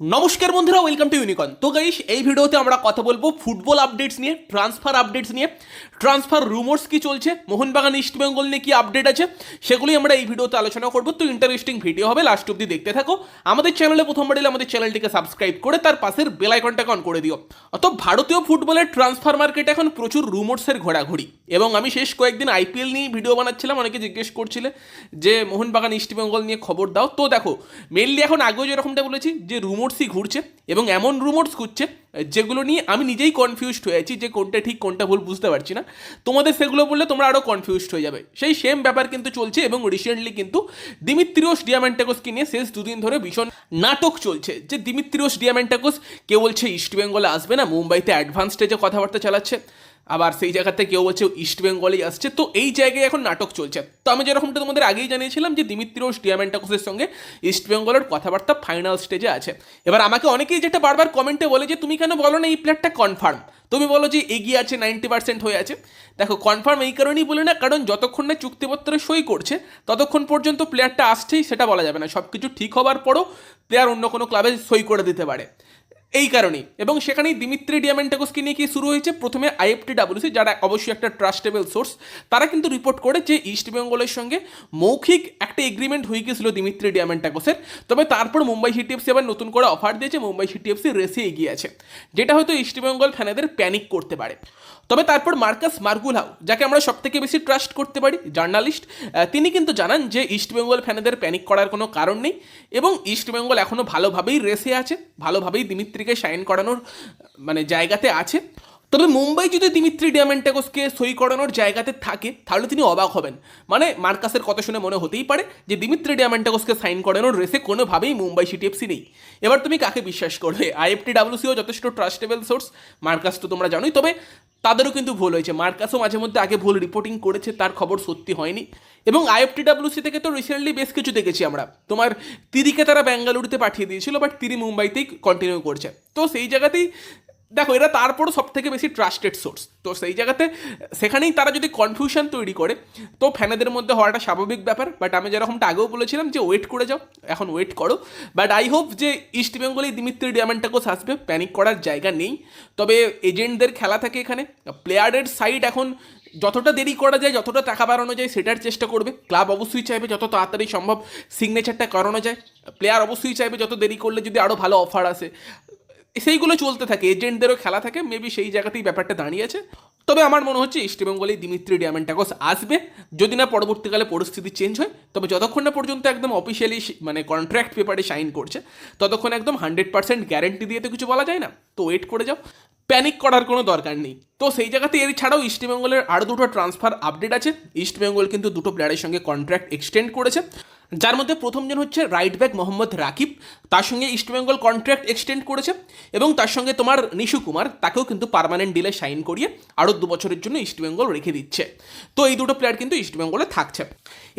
নমস্কার বন্ধুরা welcome to ইউনিকন তো গাইস এই ভিডিওতে আমরা কথা বলব ফুটবল আপডেটস নিয়ে ট্রান্সফার আপডেটস নিয়ে। ট্রান্সফার রুমোর্স কি চলছে, মোহনবাগান ইস্ট বেঙ্গল নিয়ে কি আপডেট আছে, সেগুলোই আমরা এই ভিডিওতে আলোচনা করব। তো ইন্টারেস্টিং ভিডিও হবে লাস্ট অব্দি দেখতে থাকো। আমাদের চ্যানেলে প্রথমবার এলে আমাদের চ্যানেলটিকে সাবস্ক্রাইব করে, তার পাশের বেল আইকনটাকে অন করে দিও। অত ভারতীয় ফুটবলের ট্রান্সফার মার্কেটে এখন প্রচুর রুমোর্সের ঘোরাঘুরি। এবং আমি শেষ কয়েকদিন আইপিএল নিয়ে ভিডিও বানাচ্ছিলাম, অনেকে জিজ্ঞেস করছিলে যে, মোহনবাগান ইস্ট বেঙ্গল নিয়ে খবর দাও? তো দেখো মেনলি এখন আগেও যেরকমটা বলেছি যে রুমোর্সই ঘুরছে এবং এমন রুমোর্স ঘুরছে যেগুলো নিয়ে আমি নিজেই কনফিউজড হয়েছি যে, কোনটা ঠিক, কোনটা ভুল বুঝতে পারছি না। তোমাদের সেগুলো বললে তোমরা আরও কনফিউজড হয়ে যাবে। সেই সেম ব্যাপার কিন্তু চলছে এবং রিসেন্টলি কিন্তু দিমিত্রিওস ডিয়ামেন্টাকোসকে নিয়ে শেষ দুদিন ধরে ভীষণ নাটক চলছে। যে দিমিত্রিওস ডিয়ামেন্টাকোস কেউ বলছে ইস্ট বেঙ্গলে আসবে না? মুম্বাইতে অ্যাডভান্স স্টেজে কথাবার্তা চালাচ্ছে। আবার সেই জায়গাতে কেউ বলছে ইস্ট বেঙ্গলেই আসছে। তো এই জায়গায় এখন নাটক চলছে। তো আমি যেরকমটা তোমাদের আগেই জানিয়েছিলাম যে দিমিত্রিওস ডিয়ামেন্টাকোসের সঙ্গে ইস্ট বেঙ্গলের কথাবার্তা ফাইনাল স্টেজে আছে। এবার আমাকে অনেকেই যেটা বারবার কমেন্টে বলে যে, তুমি কেন বলো না এই প্লেয়ারটা কনফার্ম তুমি বলো যে, এগিয়ে আছে নাইনটি পার্সেন্ট হয়ে আছে। দেখো কনফার্ম এই কারণেই বলি না, কারণ যতক্ষণ না চুক্তিপত্রে সই করছে, ততক্ষণ পর্যন্ত প্লেয়ারটা আসছেই, সেটা বলা যাবে না। সব কিছু ঠিক হবার পরও প্লেয়ার অন্য কোনো ক্লাবে সই করে দিতে পারে। এই কারণেই। এবং সেখানেই দিমিত্রি ডিয়ামেন্টাকোসকে নিয়ে কি শুরু হয়েছে? প্রথমে আইএফটি ডাব্লিউসি যারা অবশ্যই একটা ট্রাস্টেবল সোর্স, তারা কিন্তু রিপোর্ট করে যে ইস্ট বেঙ্গলের সঙ্গে মৌখিক একটা এগ্রিমেন্ট হয়ে গিয়েছিল দিমিত্রি ডিয়ামেন্টাকোসের তবে তারপর মুম্বাই সিটিএফসি আবার নতুন করে অফার দিয়েছে, মুম্বাই সিটিএফসি রেসে এগিয়ে আছে। যেটা হয়তো ইস্ট বেঙ্গল ফ্যানেদের প্যানিক করতে পারে। তবে তারপর মার্কাস মার্গুলহাও যাকে আমরা সব থেকে বেশি ট্রাস্ট করতে পারি জার্নালিস্ট তিনি কিন্তু জানান যে ইস্টবেঙ্গল ফ্যানেদের প্যানিক করার কোনো কারণ নেই এবং ইস্টবেঙ্গল এখনও ভালোভাবেই রেসে আছে, ভালোভাবেই দিমিত্রিকে সাইন করানোর মানে জায়গাতে আছে। তবে মুম্বাই যদি দিমিত্রি ডিয়ামেন্টাকোসকে সই করানোর জায়গাতে থাকে, তাহলে তিনি অবাক হবেন। মানে মার্কাসের কথা শুনে মনে হতেই পারে যে দিমিত্রি ডিয়ামেন্টাকোসকে সাইন করানোর রেসে কোনোভাবেই মুম্বাই সিটি এফসি নেই। এবার তুমি কাকে বিশ্বাস করবে? আইএফটি ডাব্লিউসিও যথেষ্ট ট্রাস্টেবল সোর্স মার্কাস তো তোমরা জানোই। তবে তাদেরও কিন্তু ভুল হয়েছে। মার্কাসও মাঝে মধ্যে আগে ভুল রিপোর্টিং করেছে, তার খবর সত্যি হয়নি। এবং আইএফটি ডাব্লিউসি থেকে তো রিসেন্টলি বেশ কিছু দেখেছি আমরা। তোমার তিরিকে তারা ব্যাঙ্গালুরুতে পাঠিয়ে দিয়েছিল বাট তিরি মুম্বাইতেই কন্টিনিউ করছে। তো সেই জায়গাতেই দেখো, এরা তারপরও সব থেকে বেশি ট্রাস্টেড সোর্স তো সেই জায়গাতে সেখানেই তারা যদি কনফিউশন তৈরি করে, তো ফ্যানেদের মধ্যে হওয়াটা স্বাভাবিক ব্যাপার। বাট আমি যেরকমটা আগেও বলেছিলাম যে ওয়েট করে যাও, এখন ওয়েট করো। বাট আই হোপ যে ইস্ট বেঙ্গলেই দিমিত্রি ডিয়ামেন্টাকোস আসবে প্যানিক করার জায়গা নেই। তবে এজেন্টদের খেলা থাকে এখানে। প্লেয়ারের সাইড এখন যতটা দেরি করা যায়, যতটা টাকা বাড়ানো যায়, সেটার চেষ্টা করবে। ক্লাব অবশ্যই চাইবে যত তাড়াতাড়ি সম্ভব সিগনেচারটা করানো যায়। প্লেয়ার অবশ্যই চাইবে যত দেরি করলে যদি আরও ভালো অফার আসে। সেইগুলো চলতে থাকে, এজেন্টদেরও খেলা থাকে মেবি সেই জায়গাতেই ব্যাপারটা দাঁড়িয়েছে তবে আমার মনে হচ্ছে ইস্টবেঙ্গলে দিমিত্রি ডিয়ামেন্টাকোস আসবে। যদি না পরবর্তীকালে পরিস্থিতি চেঞ্জ হয়, তবে যতক্ষণ না পর্যন্ত একদম অফিসিয়ালি মানে কন্ট্রাক্ট পেপারে সাইন করছে, ততক্ষণ একদম হান্ড্রেড পার্সেন্ট গ্যারেন্টি দিয়ে তো কিছু বলা যায় না। তো ওয়েট করে যাও। প্যানিক করার কোনো দরকার নেই। তো সেই জায়গাতে এর ছাড়াও ইস্টবেঙ্গলের আরও দুটো ট্রান্সফার আপডেট আছে। ইস্টবেঙ্গল কিন্তু দুটো প্লেয়ারের সঙ্গে কন্ট্রাক্ট এক্সটেন্ড করেছে। যার মধ্যে প্রথমজন হচ্ছে রাইট ব্যাক মোহাম্মদ রাকিব। তার সঙ্গে ইস্টবেঙ্গল কন্ট্রাক্ট এক্সটেন্ড করেছে এবং তার সঙ্গে তোমার নিশু কুমার, তাকেও কিন্তু পারমানেন্ট ডিলে সাইন করিয়ে আরও দু বছরের জন্য ইস্টবেঙ্গল রেখে দিচ্ছে। তো এই দুটো প্লেয়ার কিন্তু ইস্টবেঙ্গলে থাকছে।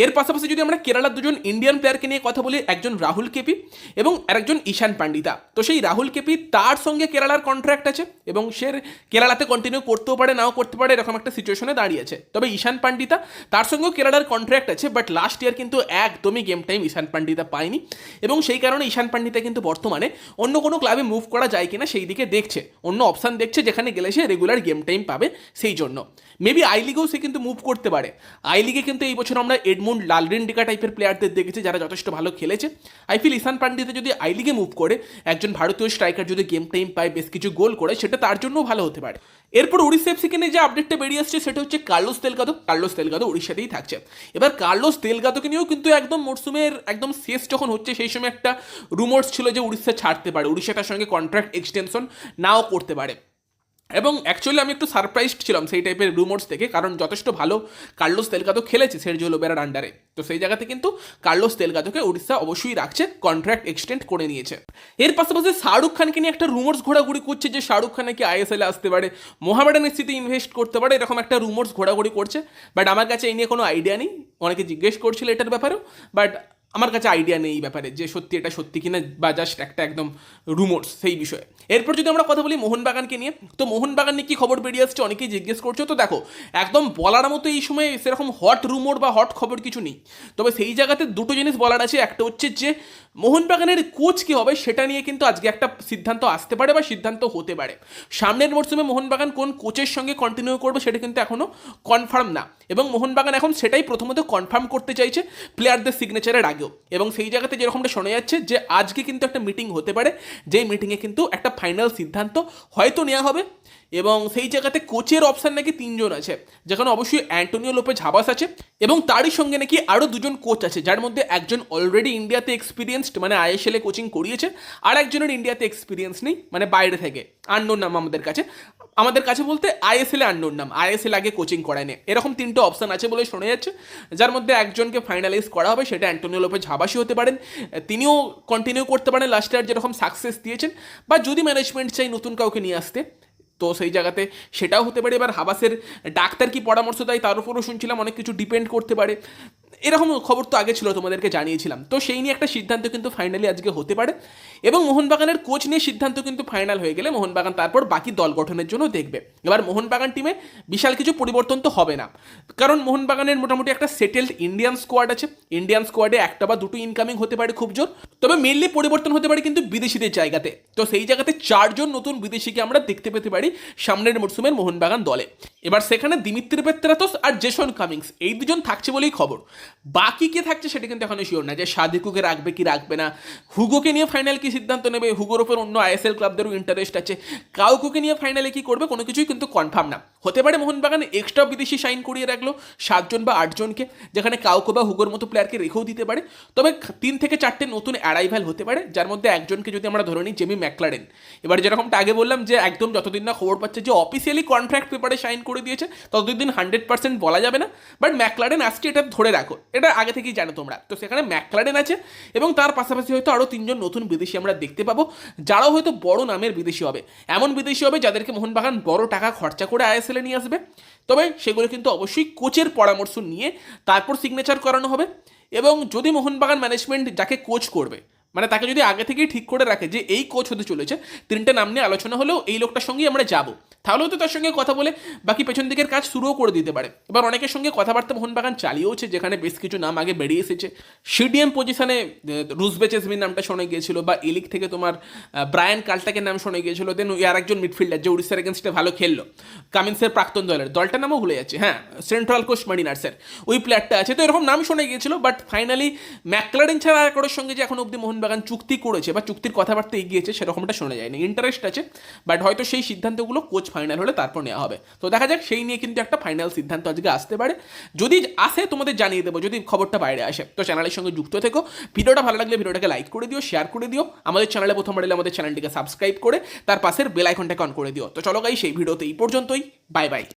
এর পাশাপাশি যদি আমরা কেরালার দুজন ইন্ডিয়ান প্লেয়ারকে নিয়ে কথা বলি, একজন রাহুল কেপি এবং আরেকজন ঈশান পান্ডিতা। তো সেই রাহুল কেপি তার সঙ্গে কেরালার কন্ট্রাক্ট আছে এবং সে কেরালাতে কন্টিনিউ করতেও পারে, নাও করতে পারে, এরকম একটা সিচুয়েশনে দাঁড়িয়েছে। তবে ঈশান পান্ডিতা তার সঙ্গেও কেরালার কন্ট্রাক্ট আছে বাট লাস্ট ইয়ার কিন্তু একদমই গেম টাইম ঈশান পান্ডিতা পায়নি। এবং সেই কারণে ঈশান পান্ডিতা কিন্তু বর্তমানে অন্য কোনো ক্লাবে মুভ করা যায় কিনা সেই দিকে দেখছে। অন্য অপশান দেখছে যেখানে গেলে সে রেগুলার গেম টাইম পাবে সেই জন্য। মেবি আই লিগেও সে কিন্তু মুভ করতে পারে। আই লিগে কিন্তু এই বছর আমরা এডমুন্ড লালরেন্ডিকা টাইপের প্লেয়ারদের দেখেছি যারা যথেষ্ট ভালো খেলেছে। আই ফিল ঈশান পান্ডিতা যদি আই লিগে মুভ করে, একজন ভারতীয় স্ট্রাইকার যদি গেম টাইম পায়, বেশ কিছু গোল করে, সেটা তার জন্যও ভালো হতে পারে। এরপর উড়িষ্যা এফসিকে নিয়ে যে আপডেটটা বেরিয়ে আসছে, সেটা হচ্ছে কার্লোস তেলগাদো কার্লোস তেলগাদো উড়িষ্যাতেই থাকছে। এবার কার্লোস তেলগাদোকে নিয়েও কিন্তু একদম মরসুমের একদম শেষ যখন হচ্ছে, সেই সময় একটা রুমোর্স ছিল যে উড়িষ্যা ছাড়তে পারে উড়িষ্যাটার সঙ্গে কন্ট্রাক্ট এক্সটেনশন নাও করতে পারে। এবং অ্যাকচুয়ালি আমি একটু সারপ্রাইজড ছিলাম সেই টাইপের রুমোর্স থেকে কারণ যথেষ্ট ভালো কার্লোস তেলকাতো খেলেছে সেরজিও লোবেরার আন্ডারে তো সেই জায়গাতে কিন্তু কার্লোস তেলগাদোকে উড়িষ্যা অবশ্যই রাখছে কন্ট্রাক্ট এক্সটেন্ড করে নিয়েছে। এর পাশাপাশি শাহরুখ খানকে নিয়ে একটা রুমোর্স ঘোরাঘুরি করছে যে শাহরুখ খান নাকি আইএসএলে আসতে পারে, মোহামেডান স্থিতি ইনভেস্ট করতে পারে, এরকম একটা রুমোর্স ঘোরাঘুরি করছে। বাট আমার কাছে এই নিয়ে কোনো আইডিয়া নেই। অনেকে জিজ্ঞেস করছিল এটার ব্যাপারেও। বাট আমার কাছে আইডিয়া নেই এই ব্যাপারে যে সত্যি এটা সত্যি কিনা বা জাস্ট একটা একদম রুমোর্স সেই বিষয়ে। এরপর যদি আমরা কথা বলি মোহনবাগানকে নিয়ে, তো মোহনবাগান নিয়ে কি খবর বেরিয়ে আসছে? অনেকেই জিজ্ঞেস করছ। তো দেখো, একদম বলার মতো এই সময় সেরকম হট রুমোর বা হট খবর কিছু নেই। তবে সেই জায়গাতে দুটো জিনিস বলার আছে। একটা হচ্ছে যে মোহনবাগানের কোচ কি হবে সেটা নিয়ে কিন্তু আজকে একটা সিদ্ধান্ত আসতে পারে বা সিদ্ধান্ত হতে পারে। সামনের মরশুমে মোহনবাগান কোন কোচের সঙ্গে কন্টিনিউ করবে সেটা কিন্তু এখনও কনফার্ম না। এবং মোহনবাগান এখন সেটাই প্রথমত কনফার্ম করতে চাইছে প্লেয়ারদের সিগনেচারের আগেও। এবং সেই জায়গাতে যেরকমটা শোনা যাচ্ছে যে আজকে কিন্তু একটা মিটিং হতে পারে, যেই মিটিংয়ে কিন্তু একটা ফাইনাল সিদ্ধান্ত হয়তো নেওয়া হবে। এবং সেই জায়গাতে কোচের অপশান নাকি তিনজন আছে, যেখানে অবশ্যই অ্যান্টোনিও লোপে ঝাবাস আছে এবং তারই সঙ্গে নাকি আরও দুজন কোচ আছে, যার মধ্যে একজন অলরেডি ইন্ডিয়াতে এক্সপিরিয়েন্সড মানে আইএসএল কোচিং করিয়েছে, আর একজনের ইন্ডিয়াতে এক্সপিরিয়েন্স নেই মানে বাইরে থেকে আননোন নাম আমাদের কাছে। আমাদের কাছে বলতে আইএসএল আননোন নাম আইএসএল আগে কোচিং করায়নি। এরকম তিনটে অপশান আছে বলে শোনা যাচ্ছে, যার মধ্যে একজনকে ফাইনালাইজ করা হবে, সেটা অ্যান্টোনিও লোপে ঝাবাসি হতে পারেন। তিনিও কন্টিনিউ করতে পারেন লাস্ট ইয়ার যেরকম সাকসেস দিয়েছেন, বা যদি ম্যানেজমেন্ট চাই নতুন কাউকে নিয়ে আসতে, তো সেই জায়গাতে সেটাও হতে পারে। এবার হাবাসের ডাক্তার কি পরামর্শ দেয়, তার উপরও শুনছিলাম, অনেক কিছু ডিপেন্ড করতে পারে। এরকম খবর তো আগে ছিল, তোমাদেরকে জানিয়েছিলাম। তো সেই নিয়ে একটা সিদ্ধান্ত কিন্তু ফাইনালি আজকে হতে পারে। এবং মোহনবাগানের কোচ নিয়ে সিদ্ধান্ত কিন্তু ফাইনাল হয়ে গেলে মোহনবাগান তারপর বাকি দল গঠনের জন্য দেখবে। এবার মোহনবাগান টিমে বিশাল কিছু পরিবর্তন তো হবে না। কারণ মোহনবাগানের মোটামুটি একটা সেটেলড ইন্ডিয়ান স্কোয়াড আছে। ইন্ডিয়ান স্কোয়াডে একটা বা দুটো ইনকামিং হতে পারে খুব জোর। তবে মেনলি পরিবর্তন হতে পারে কিন্তু বিদেশিদের জায়গাতে। তো সেই জায়গাতে চারজন নতুন বিদেশিকে আমরা দেখতে পেতে পারি সামনের মরশুমের মোহনবাগান দলে। এবার সেখানে দিমিত্রি পেত্রাতোস আর জেসন কামিংস, এই দুজন থাকছে বলেই খবর। বাকি কে থাকছে সেটা কিন্তু এখনও শিওর না যে সাদিকুকে রাখবে কি রাখবে না। হুগোকে নিয়ে ফাইনাল কি সিদ্ধান্ত নেবে? হুগোর ওপর অন্য আইএসএল ক্লাবদেরও ইন্টারেস্ট আছে। কাউকুকে নিয়ে ফাইনালে কি করবে কোনো কিছুই কিন্তু কনফার্ম না। হতে পারে মোহনবাগান এক্সট্রা বিদেশি সাইন করিয়ে রাখল সাতজন বা আটজনকে, যেখানে কাউকো বা হুগোর মতো প্লেয়ারকে রেখেও দিতে পারে। তবে তিন থেকে চারটে নতুন অ্যারাইভাল হতে পারে, যার মধ্যে একজনকে যদি আমরা ধরে নিই জেমি ম্যাকলারেন এবার যেরকমটা আগে বললাম যে একদম যতদিন না খবর পাচ্ছে যে অফিসিয়ালি কন্ট্রাক্ট পেপারে সাইন করে দিয়েছে, ততদিন হান্ড্রেড পার্সেন্ট বলা যাবে না। বাট ম্যাকলারেন আসছে এটা ধরে রাখো, এটা আগে থেকেই জানো তোমরা। তো সেখানে ম্যাকলারেন আছে এবং তার পাশাপাশি হয়তো আরও তিনজন নতুন বিদেশি আমরা দেখতে পাবো, যারাও হয়তো বড় নামের বিদেশি হবে। এমন বিদেশি হবে যাদেরকে মোহনবাগান বড় টাকা খরচা করে আইএসএলে নিয়ে আসবে। তবে সেগুলো কিন্তু অবশ্যই কোচের পরামর্শ নিয়ে তারপর সিগনেচার করানো হবে। এবং যদি মোহনবাগান ম্যানেজমেন্ট যাকে কোচ করবে মানে তাকে যদি আগে থেকেই ঠিক করে রাখে যে এই কোচ হতে চলেছে, তিনটে নাম নিয়ে আলোচনা হলেও এই লোকটার সঙ্গেই আমরা যাব। তাহলেও তো তার সঙ্গে কথা বলে বাকি পেছন দিকের কাজ শুরুও করে দিতে পারে। এবার অনেকের সঙ্গে কথাবার্তা মোহনবাগান চালিয়েওছে যেখানে বেশ কিছু নাম আগে বেরিয়ে এসেছে। সিডিএম পজিশনে রুজবে চেসমির নামটা শোনা গিয়েছিল, বা এলিক থেকে তোমার ব্রায়ান কাল্টাকের নাম শোনা গিয়েছিল দেন আর একজন মিডফিল্ডার যে উড়িষ্যার এগেনস্টে ভালো খেললো, কামিন্সের প্রাক্তন দলের। দলটার নামও ভুলে যাচ্ছে হ্যাঁ সেন্ট্রাল কোস্ট মারিনার্সের ওই প্লেয়ারটা আছে, তো এরকম নাম শোনা গিয়েছিল বাট ফাইনালি ম্যাকলারেন ছাড়া আর কারোর সঙ্গে যে এখন অব্দি মোহনবাগান চুক্তি করেছে বা চুক্তির কথাবার্তা এগিয়েছে, সেরকমটা শোনা যায়নি। ইন্টারেস্ট আছে বাট হয়তো সেই সিদ্ধান্তগুলো কোচ ফাইনাল হলে তারপর নেওয়া হবে। তো দেখা যাক, সেই নিয়ে কিন্তু একটা ফাইনাল সিদ্ধান্ত আজকে আসতে পারে। যদি আসে, তোমাদের জানিয়ে দেবো, যদি খবরটা বাইরে আসে। তো চ্যানেলের সঙ্গে যুক্ত থেকো। ভিডিওটা ভালো লাগলে ভিডিওটাকে লাইক করে দিও শেয়ার করে দিও। আমাদের চ্যানেলে প্রথম এলে আমাদের চ্যানেলটিকে সাবস্ক্রাইব করে, তার পাশের বেল আইকনটাকে অন করে দিও। তো চলো গাই সেই ভিডিওতে এই পর্যন্তই। Bye bye